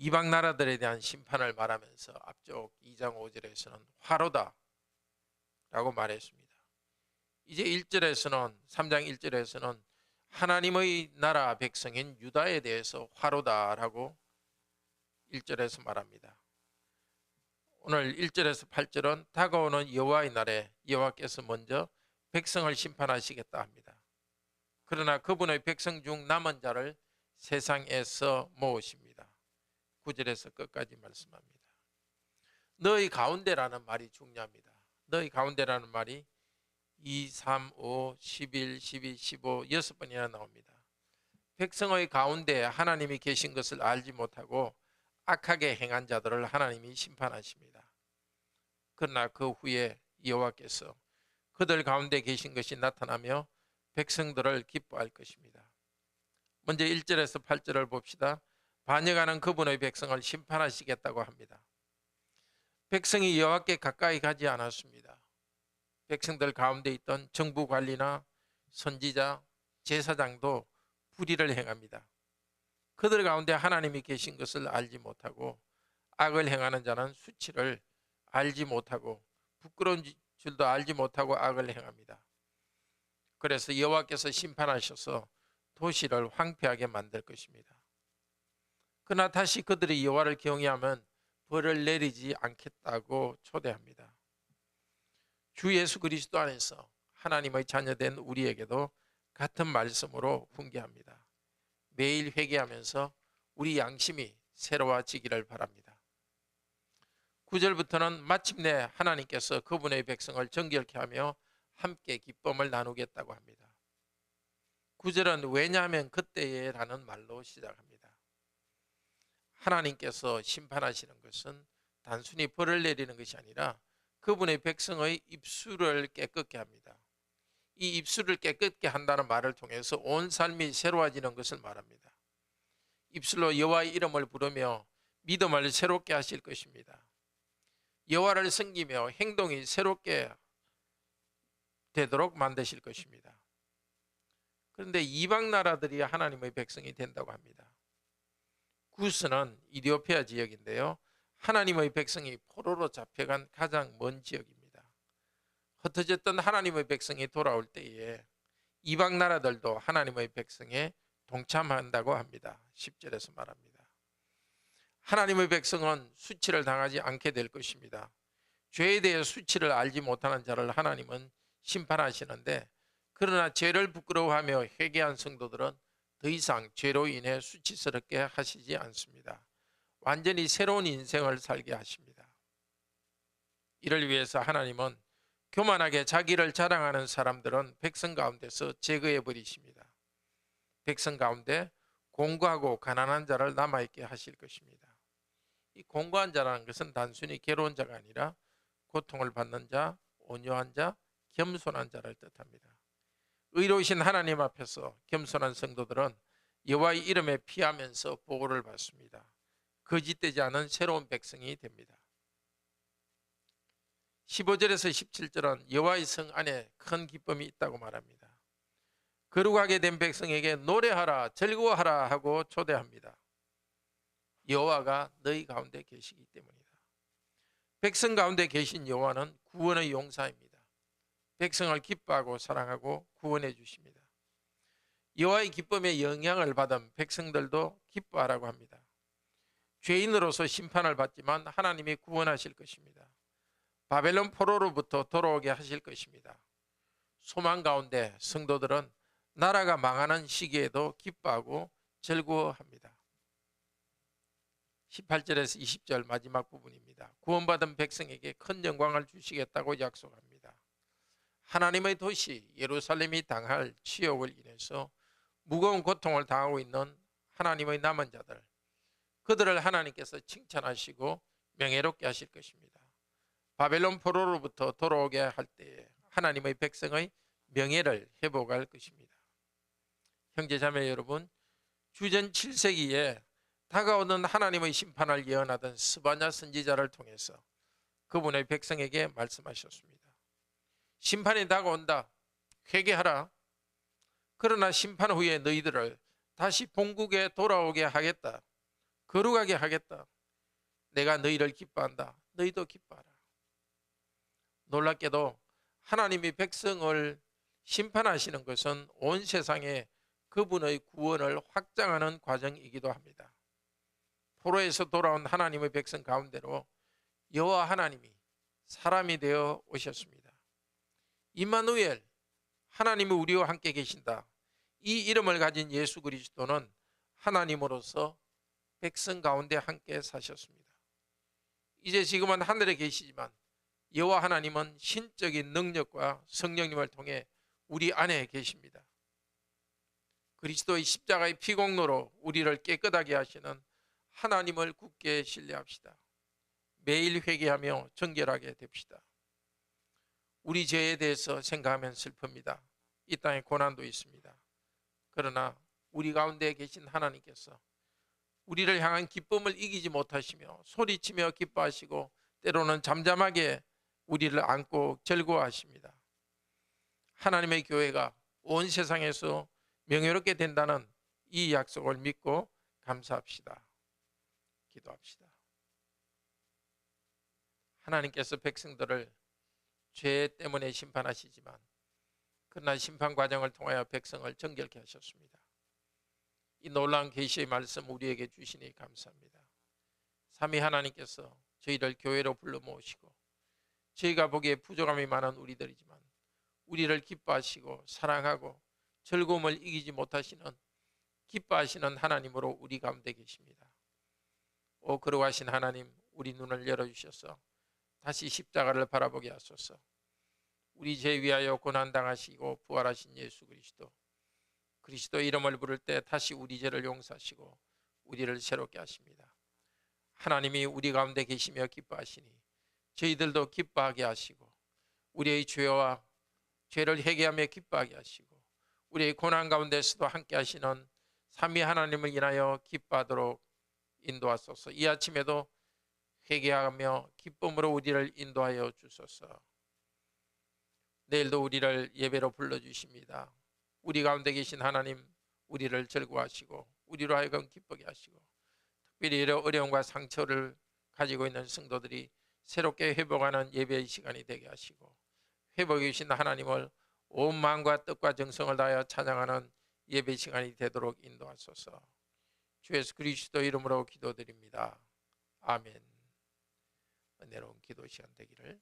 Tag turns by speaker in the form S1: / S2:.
S1: 이방 나라들에 대한 심판을 말하면서 앞쪽 2장 5절에서는 화로다 라고 말했습니다. 이제 1절에서는 3장 1절에서는 하나님의 나라 백성인 유다에 대해서 화로다 라고 1절에서 말합니다. 오늘 1절에서 8절은 다가오는 여호와의 날에 여호와께서 먼저 백성을 심판하시겠다 합니다. 그러나 그분의 백성 중 남은 자를 세상에서 모으십니다. 9절에서 끝까지 말씀합니다. 너희 가운데라는 말이 중요합니다. 너희 가운데라는 말이 2, 3, 5, 11, 12, 15 여섯 번이나 나옵니다. 백성의 가운데 하나님이 계신 것을 알지 못하고 악하게 행한 자들을 하나님이 심판하십니다. 그러나 그 후에 여호와께서 그들 가운데 계신 것이 나타나며 백성들을 기뻐할 것입니다. 먼저 1절에서 8절을 봅시다. 반역하는 그분의 백성을 심판하시겠다고 합니다. 백성이 여호와께 가까이 가지 않았습니다. 백성들 가운데 있던 정부 관리나 선지자, 제사장도 불의를 행합니다. 그들 가운데 하나님이 계신 것을 알지 못하고 악을 행하는 자는 수치를 알지 못하고 부끄러운 줄도 알지 못하고 악을 행합니다. 그래서 여호와께서 심판하셔서 도시를 황폐하게 만들 것입니다. 그러나 다시 그들이 여호와를 경외하면 벌을 내리지 않겠다고 초대합니다. 주 예수 그리스도 안에서 하나님의 자녀된 우리에게도 같은 말씀으로 훈계합니다. 매일 회개하면서 우리 양심이 새로워지기를 바랍니다. 9절부터는 마침내 하나님께서 그분의 백성을 정결케 하며 함께 기쁨을 나누겠다고 합니다. 9절은 왜냐하면 그때에라는 말로 시작합니다. 하나님께서 심판하시는 것은 단순히 벌을 내리는 것이 아니라 그분의 백성의 입술을 깨끗게 합니다. 이 입술을 깨끗게 한다는 말을 통해서 온 삶이 새로워지는 것을 말합니다. 입술로 여호와의 이름을 부르며 믿음을 새롭게 하실 것입니다. 여호와를 섬기며 행동이 새롭게 되도록 만드실 것입니다. 그런데 이방 나라들이 하나님의 백성이 된다고 합니다. 구스는 이디오피아 지역인데요. 하나님의 백성이 포로로 잡혀간 가장 먼 지역입니다. 흩어졌던 하나님의 백성이 돌아올 때에 이방 나라들도 하나님의 백성에 동참한다고 합니다. 10절에서 말합니다. 하나님의 백성은 수치를 당하지 않게 될 것입니다. 죄에 대해 수치를 알지 못하는 자를 하나님은 심판하시는데 그러나 죄를 부끄러워하며 회개한 성도들은 더 이상 죄로 인해 수치스럽게 하시지 않습니다. 완전히 새로운 인생을 살게 하십니다. 이를 위해서 하나님은 교만하게 자기를 자랑하는 사람들은 백성 가운데서 제거해 버리십니다. 백성 가운데 공고하고 가난한 자를 남아있게 하실 것입니다. 이 공고한 자라는 것은 단순히 괴로운 자가 아니라 고통을 받는 자, 온유한 자, 겸손한 자를 뜻합니다. 의로우신 하나님 앞에서 겸손한 성도들은 여호와의 이름에 피하면서 보호를 받습니다. 거짓되지 않은 새로운 백성이 됩니다. 15절에서 17절은 여호와의 성 안에 큰 기쁨이 있다고 말합니다. 거룩하게 된 백성에게 노래하라 즐거워하라 하고 초대합니다. 여호와가 너희 가운데 계시기 때문이다. 백성 가운데 계신 여호와는 구원의 용사입니다. 백성을 기뻐하고 사랑하고 구원해 주십니다. 여호와의 기쁨에 영향을 받은 백성들도 기뻐하라고 합니다. 죄인으로서 심판을 받지만 하나님이 구원하실 것입니다. 바벨론 포로로부터 돌아오게 하실 것입니다. 소망 가운데 성도들은 나라가 망하는 시기에도 기뻐하고 즐거워합니다. 18절에서 20절 마지막 부분입니다. 구원받은 백성에게 큰 영광을 주시겠다고 약속합니다. 하나님의 도시 예루살렘이 당할 치욕을 인해서 무거운 고통을 당하고 있는 하나님의 남은 자들 그들을 하나님께서 칭찬하시고 명예롭게 하실 것입니다. 바벨론 포로로부터 돌아오게 할 때에 하나님의 백성의 명예를 회복할 것입니다. 형제 자매 여러분, 주전 7세기에 다가오는 하나님의 심판을 예언하던 스바냐 선지자를 통해서 그분의 백성에게 말씀하셨습니다. 심판이 다가온다. 회개하라. 그러나 심판 후에 너희들을 다시 본국에 돌아오게 하겠다. 거룩하게 하겠다. 내가 너희를 기뻐한다. 너희도 기뻐하라. 놀랍게도 하나님이 백성을 심판하시는 것은 온 세상에 그분의 구원을 확장하는 과정이기도 합니다. 포로에서 돌아온 하나님의 백성 가운데로 여호와 하나님이 사람이 되어 오셨습니다. 임마누엘 하나님이 우리와 함께 계신다. 이 이름을 가진 예수 그리스도는 하나님으로서 백성 가운데 함께 사셨습니다. 이제 지금은 하늘에 계시지만 여호와 하나님은 신적인 능력과 성령님을 통해 우리 안에 계십니다. 그리스도의 십자가의 피공로로 우리를 깨끗하게 하시는 하나님을 굳게 신뢰합시다. 매일 회개하며 정결하게 됩시다. 우리 죄에 대해서 생각하면 슬픕니다. 이 땅에 고난도 있습니다. 그러나 우리 가운데 계신 하나님께서 우리를 향한 기쁨을 이기지 못하시며 소리치며 기뻐하시고 때로는 잠잠하게 우리를 안고 즐거워하십니다. 하나님의 교회가 온 세상에서 명예롭게 된다는 이 약속을 믿고 감사합시다. 기도합시다. 하나님께서 백성들을 죄 때문에 심판하시지만 그러나 심판 과정을 통하여 백성을 정결케 하셨습니다. 이 놀라운 계시의 말씀 우리에게 주시니 감사합니다. 삼위 하나님께서 저희를 교회로 불러 모으시고 저희가 보기에 부족함이 많은 우리들이지만 우리를 기뻐하시고 사랑하고 즐거움을 이기지 못하시는 기뻐하시는 하나님으로 우리 가운데 계십니다. 오 거룩하신 하나님 우리 눈을 열어주셔서 다시 십자가를 바라보게 하소서. 우리 죄 위하여 고난 당하시고 부활하신 예수 그리스도 그리스도 이름을 부를 때 다시 우리 죄를 용서하시고 우리를 새롭게 하십니다. 하나님이 우리 가운데 계시며 기뻐하시니 저희들도 기뻐하게 하시고 우리의 죄와 죄를 회개하며 기뻐하게 하시고 우리의 고난 가운데서도 함께 하시는 삼위 하나님을 인하여 기뻐하도록 인도하소서. 이 아침에도 회개하며 기쁨으로 우리를 인도하여 주소서. 내일도 우리를 예배로 불러 주십니다. 우리 가운데 계신 하나님 우리를 즐거워하시고 우리로 하여금 기쁘게 하시고 특별히 이런 어려움과 상처를 가지고 있는 성도들이 새롭게 회복하는 예배의 시간이 되게 하시고 회복해 주신 하나님을 온 마음과 뜻과 정성을 다하여 찬양하는 예배 시간이 되도록 인도하소서. 주 예수 그리스도 이름으로 기도드립니다. 아멘. 은혜로운 기도 시간 되기를